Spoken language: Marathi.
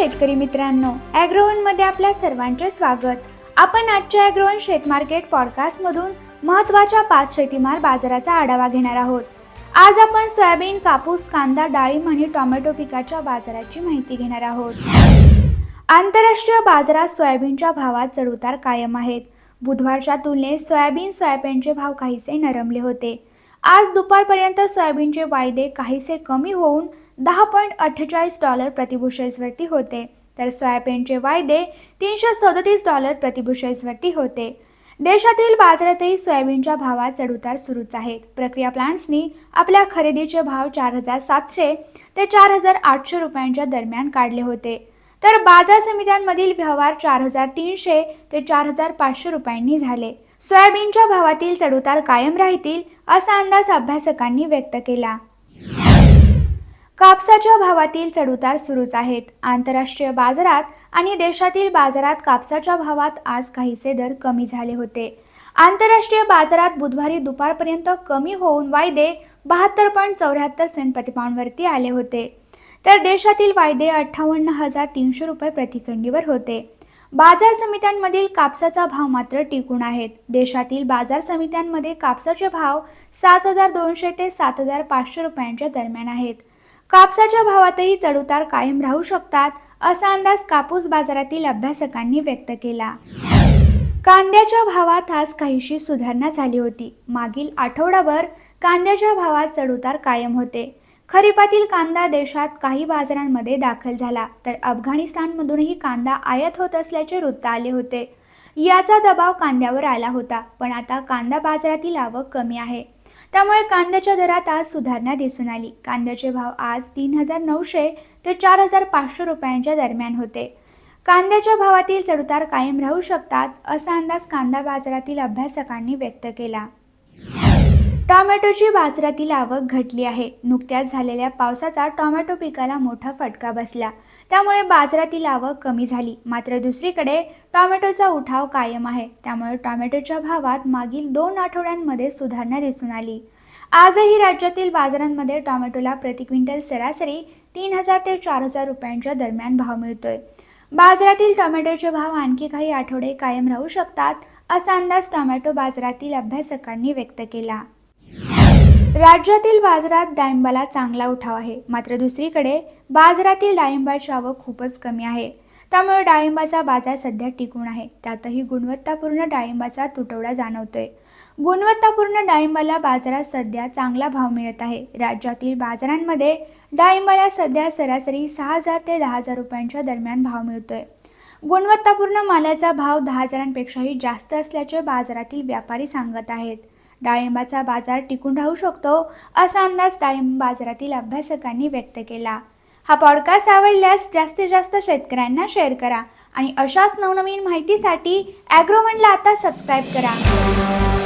शेतकरी मित्रांनो ॲग्रोवनमध्ये आपल्या सर्वांचे स्वागत. आपण आजच्या ॲग्रोवन शेत मार्केट पॉडकास्टमधून महत्त्वाच्या पाच शेतीमाल बाजाराचा आढावा घेणार आहोत. आज आपण सोयाबीन कापूस कांदा डाळिंब आणि टोमॅटो पिकाच्या बाजाराची माहिती घेणार आहोत. आंतरराष्ट्रीय बाजारात सोयाबीनच्या भावात चढउतार कायम आहेत. बुधवारच्या तुलनेत सोयाबीन सोयाबीनचे भाव काहीसे नरमले होते. आज दुपारपर्यंत सोयाबीनचे वायदे काहीसे कमी होऊन दहा पॉईंट अठ्ठेचाळीस डॉलर प्रतिबुशेल्सवरती होते. तर सोयाबीनचे वायदे तीनशे सदतीस डॉलर प्रतिबुशेल्सवरती होते. देशातील बाजारातही सोयाबीनच्या भावात चढउतार सुरूच आहेत. प्रक्रिया प्लांट्सनी आपल्या खरेदीचे भाव चार हजार सातशे ते चार हजार आठशे रुपयांच्या दरम्यान काढले होते. तर बाजार समित्यांमधील व्यवहार चार हजार तीनशे ते चार हजार पाचशे रुपयांनी झाले. सोयाबीनच्या भावातील चढउतार कायम राहतील असा अंदाज अभ्यासकांनी व्यक्त केला. कापसाच्या भावातील चढउतार सुरूच आहेत. आंतरराष्ट्रीय बाजारात आणि देशातील बाजारात कापसाच्या भावात आज काहीसे दर कमी झाले होते. आंतरराष्ट्रीय बाजारात बुधवारी दुपारपर्यंत कमी होऊन वायदे बहात्तर पॉईंट चौऱ्याहत्तर सेंट प्रतिपाऊंडवरती आले होते. तर देशातील वायदे अठ्ठावन्न हजार तीनशे रुपये प्रतिखंडीवर होते. बाजार समित्यांमधील कापसाचा भाव मात्र टिकून आहेत. देशातील बाजार समित्यांमध्ये कापसाचे भाव सात हजार दोनशे ते सात हजार पाचशे रुपयांच्या दरम्यान आहेत. कापसाच्या भावातही चढउतार कायम राहू शकतात असा अंदाज कापूस बाजारातील अभ्यासकांनी व्यक्त केला. कांद्याच्या भावात आज काहीशी सुधारणा झाली होती. मागील आठवडाभर कांद्याच्या भावात चढउतार कायम होते. खरीपातील कांदा देशात काही बाजारांमध्ये दाखल झाला तर अफगाणिस्तानमधूनही कांदा आयात होत असल्याचे वृत्त आले होते. याचा दबाव कांद्यावर आला होता पण आता कांदा बाजारातील आवक कमी आहे. त्यामुळे कांद्याच्या दरात आज सुधारणा दिसून आली. कांद्याचे भाव आज तीन हजार नऊशे ते चार हजार पाचशे रुपयांच्या दरम्यान होते. कांद्याच्या भावातील चढउतार कायम राहू शकतात असा अंदाज कांदा बाजारातील अभ्यासकांनी व्यक्त केला. टोमॅटोची बाजारातील आवक घटली आहे. नुकत्याच झालेल्या पावसाचा टोमॅटो पिकाला मोठा फटका बसला. त्यामुळे बाजारातील आवक कमी झाली. मात्र दुसरीकडे टोमॅटोचा उठाव कायम आहे. त्यामुळे टोमॅटोच्या भावात मागील दोन आठवड्यांमध्ये सुधारणा दिसून आली. आजही राज्यातील बाजारांमध्ये टोमॅटोला प्रति क्विंटल सरासरी तीन हजार ते चार हजार रुपयांच्या दरम्यान भाव मिळतोय. बाजारातील टोमॅटोचे भाव आणखी काही आठवडे कायम राहू शकतात असा अंदाज टोमॅटो बाजारातील अभ्यासकांनी व्यक्त केला. राज्यातील बाजारात डाळिंबाला चांगला उठाव आहे. मात्र दुसरीकडे बाजारातील डाळिंबाची आवक खूपच कमी आहे. त्यामुळे डाळिंबाचा बाजार सध्या टिकून आहे. त्यातही गुणवत्तापूर्ण डाळिंबाचा तुटवडा जाणवतोय. गुणवत्तापूर्ण डाळिंबाला बाजारात सध्या चांगला भाव मिळत आहे. राज्यातील बाजारांमध्ये डाळिंबाला सध्या सरासरी सहा हजार ते दहा हजार रुपयांच्या दरम्यान भाव मिळतोय. गुणवत्तापूर्ण मालाचा भाव दहा हजारांपेक्षाही जास्त असल्याचे बाजारातील व्यापारी सांगत आहेत. डाळिंबाचा बाजार टिकून राहू शकतो असा अंदाज डाळिंब बाजारातील अभ्यासकांनी व्यक्त केला. हा पॉडकास्ट आवडल्यास जास्तीत जास्त शेतकऱ्यांना शेअर करा आणि अशाच नवनवीन माहितीसाठी ॲग्रोमनला आता सबस्क्राईब करा.